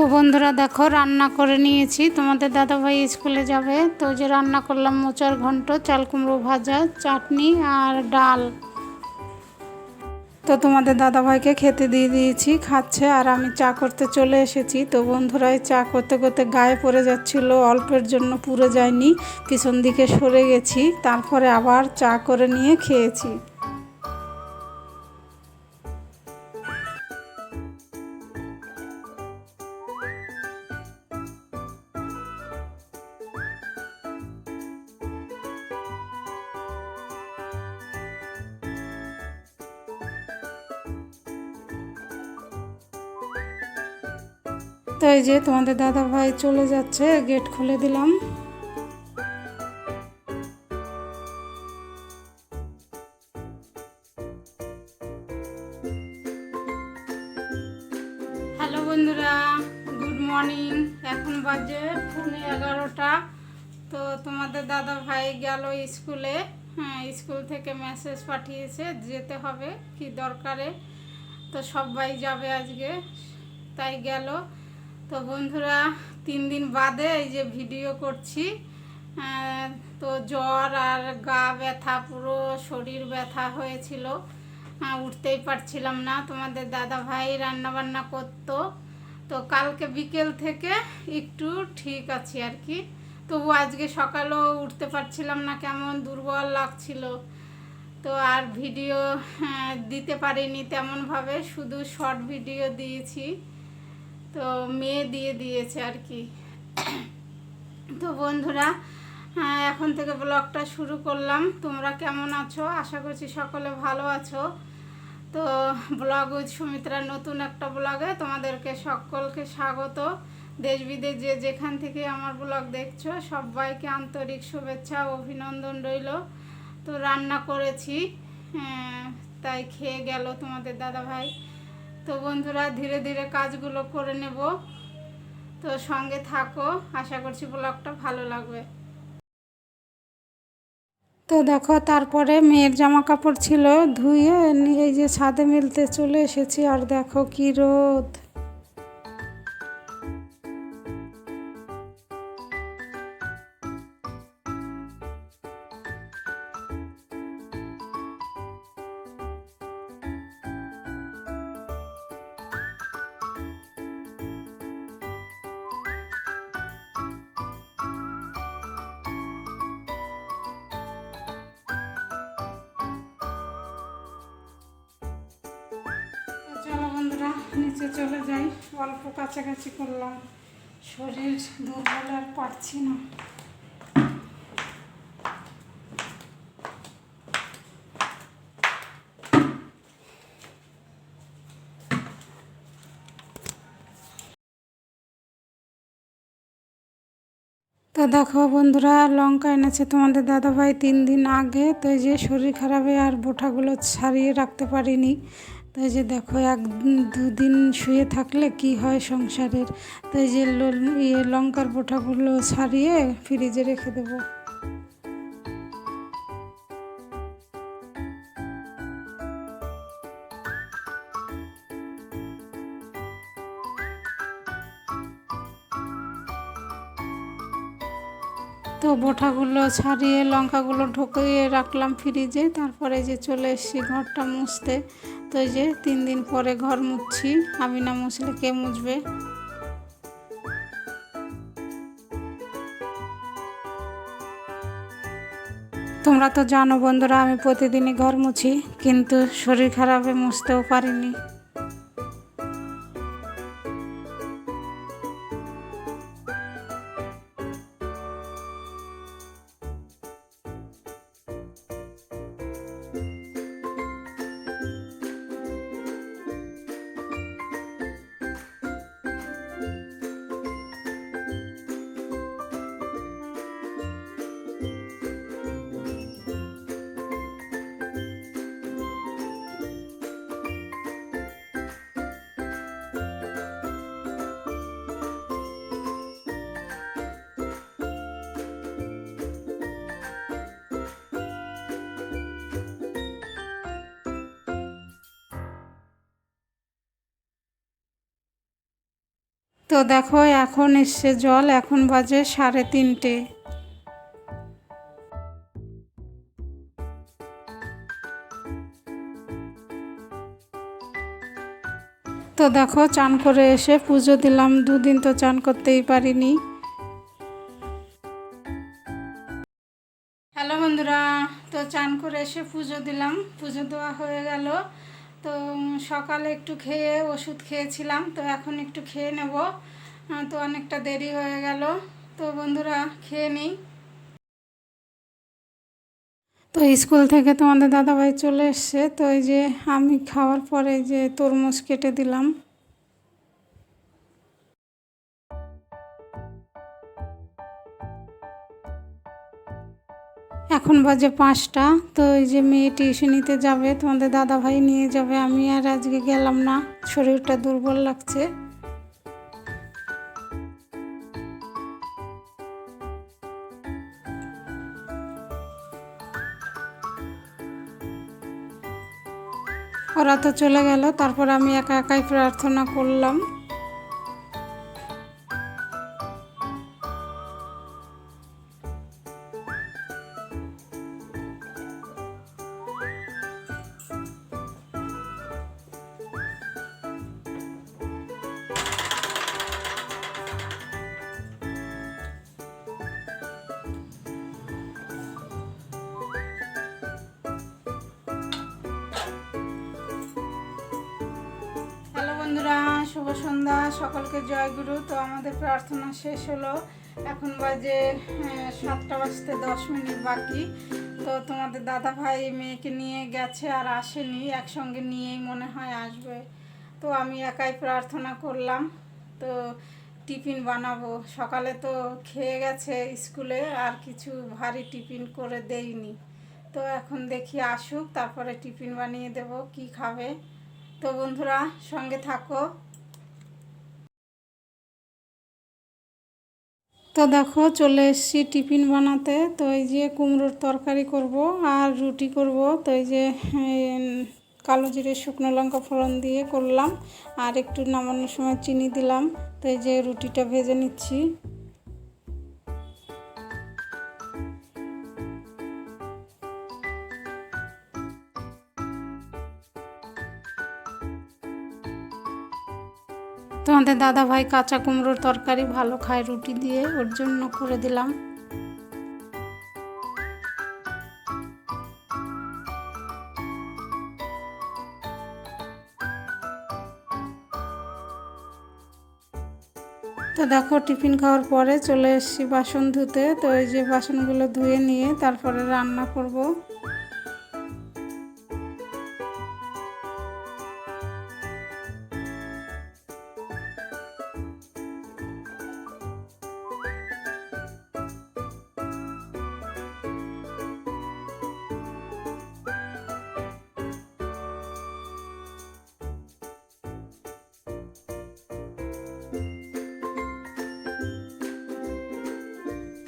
তো বন্ধুরা দেখো, রান্না করে নিয়েছি। তোমাদের দাদাভাই স্কুলে যাবে। তো যে রান্না করলাম মোচার ঘন্ট, চাল কুমড়ো ভাজা, চাটনি আর ডাল। তো তোমাদের দাদাভাইকে খেতে দিয়ে দিয়েছি, খাচ্ছে আর আমি চা করতে চলে এসেছি। তো বন্ধুরা চা করতে করতে গায়ে পড়ে যাচ্ছিল, অল্পের জন্য পুরো যায়নি, পিছন দিকে সরে গেছি, তারপরে আবার চা করে নিয়ে খেয়েছি। তো এই যে তোমাদের দাদা ভাই চলে যাচ্ছে, গেট খুলে দিলাম। হ্যালো বন্ধুরা, গুড মর্নিং। এখন বাজে পৌনে এগারোটা। তো তোমাদের দাদা ভাই গেল স্কুলে। হ্যাঁ স্কুল থেকে মেসেজ পাঠিয়েছে, যেতে হবে, কি দরকারে। তো সবাই যাবে আজকে, তাই গেল। তো বন্ধুরা, তিন দিন বাদে এই যে ভিডিও করছি। তো জ্বর আর গা ব্যথা, পুরো শরীর ব্যথা হয়েছিল। উঠতেই পারছিলাম না। তোমাদের দাদা ভাই রান্না বান্না করতো। তো কালকে বিকেল থেকে একটু ঠিক আছি আর কি। তবু আজকে সকালেও উঠতে পারছিলাম না, কেমন দুর্বল লাগছিল। তো আর ভিডিও দিতে পারিনি তেমনভাবে, শুধু শর্ট ভিডিও দিয়েছি। তো মেয়ে দিয়ে দিয়েছে আর কি। তো বন্ধুরা এখন থেকে ব্লগটা শুরু করলাম। তোমরা কেমন আছো? আশা করছি সকলে ভালো আছো। তো ব্লগ উইথ সুমিত্রা নতুন একটা ব্লগে তোমাদেরকে সকলকে স্বাগত। দেশ বিদেশ যে যেখান থেকে আমার ব্লগ দেখছ, সবাইকে আন্তরিক শুভেচ্ছা অভিনন্দন রইল। তো রান্না করেছি তাই খেয়ে গেল তোমাদের দাদা ভাই তো বন্ধুরা, ধীরে ধীরে কাজগুলো করে নেব। তো সঙ্গে থাকো, আশা করছি ব্লগটা ভালো লাগবে। তো দেখো, তারপরে মেয়ের জামা কাপড় ছিল ধুয়ে এই যে ছাদে মিলতে চলে এসেছি। আর দেখো কি রোদ। নিচে চলে যাই, অল্প কাছাকাছি করলাম। শরীর দুর্বল আর পারছি না। তো দেখো বন্ধুরা, লঙ্কা এনেছে তোমাদের দাদাভাই তিন দিন আগে, তো যে শরীর খারাপে আর বোঠাগুলো ছাড়িয়ে রাখতে পারিনি। তো এই যে দেখো, এক দুদিন শুয়ে থাকলে কি হয় সংসারের? তাই যে ইয়ে লঙ্কার বোঠাগুলো ছাড়িয়ে ফ্রিজে রেখে দেবো। তো বোঠাগুলো ছাড়িয়ে লঙ্কাগুলো ঢুকিয়ে রাখলাম ফ্রিজে, তারপরে যে চলে এসেছি ঘরটা মুছতে। তো এই যে তিন দিন পরে ঘর মুছছি। আমি না মুছলে কে মুছবে? তোমরা তো জানো বন্ধুরা, আমি প্রতিদিনই ঘর মুছি, কিন্তু শরীর খারাপে মুছতেও পারিনি। তো দেখো, এখন এসছে জল, এখন বাজে সাড়ে তিনটে। তো দেখো, চান করে এসে পুজো দিলাম। দুদিন তো চান করতেই পারিনি। হ্যালো বন্ধুরা, তো চান করে এসে পুজো দিলাম। পুজো দেওয়া হয়ে গেল। তো সকালে একটু খেয়ে ওষুধ খেয়েছিলাম, তো এখন একটু খেয়ে নেব। তো অনেকটা দেরি হয়ে গেল। তো বন্ধুরা, খেয়ে নিই। তো স্কুল থেকে তোমাদের দাদাভাই চলে এসছে। তো এই যে আমি খাওয়ার পরে যে তরমুজ কেটে দিলাম। এখন বাজে পাঁচটা, তো এই যে মেয়ে টিউশনিতে যাবে, তোমাদের দাদাভাই নিয়ে যাবে, আমি আর আজকে গেলাম না, শরীরটা দুর্বল লাগছে। ওরা তো চলে গেল, তারপর আমি একা একাই প্রার্থনা করলাম। সন্ধ্যা, সকলকে জয় গুরু। তো আমাদের প্রার্থনা শেষ হলো। এখন বাজে সাতটা বাজতে দশ মিনিট বাকি। তো তোমাদের দাদা ভাই মেয়েকে নিয়ে গেছে আর আসেনি, একসঙ্গে নিয়েই মনে হয় আসবে। তো আমি একাই প্রার্থনা করলাম। তো টিফিন বানাবো। সকালে তো খেয়ে গেছে স্কুলে, আর কিছু ভারী টিফিন করে দেইনি। তো এখন দেখি আসুক, তারপরে টিফিন বানিয়ে দেব, কি খাবে। তো বন্ধুরা, সঙ্গে থাকো। তো দেখো, চলে এসছি টিফিন বানাতে। তো এই যে কুমড়োর তরকারি করব আর রুটি করব। তো এই যে কালো জিরে, শুকনো লঙ্কা ফোড়ন দিয়ে করলাম। আর একটু নামানোর সময় চিনি দিলাম। তো এই যে রুটিটা ভেজে নিচ্ছি। তোমাদের দাদা ভাই কাঁচা কুমড়োর তরকারি ভালো খায়, রুটি দিয়ে ওর জন্য করে দিলাম। তো দেখো, টিফিন খাওয়ার পরে চলে এসেছি বাসন ধুতে। তো এই যে বাসনগুলো ধুয়ে নিয়ে তারপরে রান্না করব।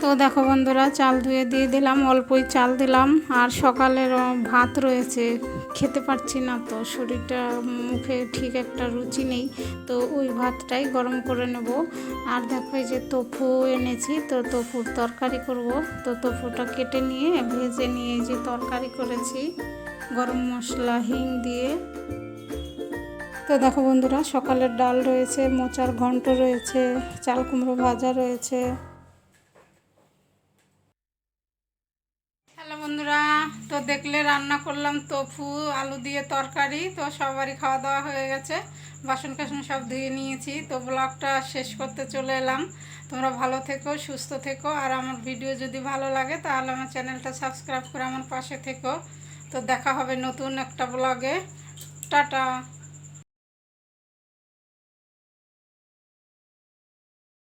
তো দেখো বন্ধুরা, চাল ধুয়ে দিয়ে দিলাম, অল্পই চাল দিলাম, আর সকালের ভাত রয়েছে। খেতে পারছি না তো, শরীরটা, মুখে ঠিক একটা রুচি নেই, তো ওই ভাতটাই গরম করে নেব। আর দেখো এই যে তোফু এনেছি, তো তোফুর তরকারি করব। তো তোফুটা কেটে নিয়ে, ভেজে নিয়ে যে তরকারি করেছি, গরম মশলা, হিং দিয়ে। তো দেখো বন্ধুরা, সকালের ডাল রয়েছে, মোচার ঘন্ট রয়েছে, চাল কুমড়ো ভাজা রয়েছে হ্যালো বন্ধুরা তো দেখলে রান্না করলাম তোফু আলু দিয়ে তরকারি, তো সবারই খাওয়া দাওয়া হয়ে গেছে। বাসন কাসন সব ধুয়ে নিয়েছি, তো ব্লগটা শেষ করতে চলে এলাম। তোমরা ভালো থেকো, সুস্থ থেকো, আর আমার ভিডিও যদি ভালো লাগে, তাহলে আমার চ্যানেলটা সাবস্ক্রাইব করে আমার পাশে থেকো। তো দেখা হবে নতুন একটা ব্লগে টাটা!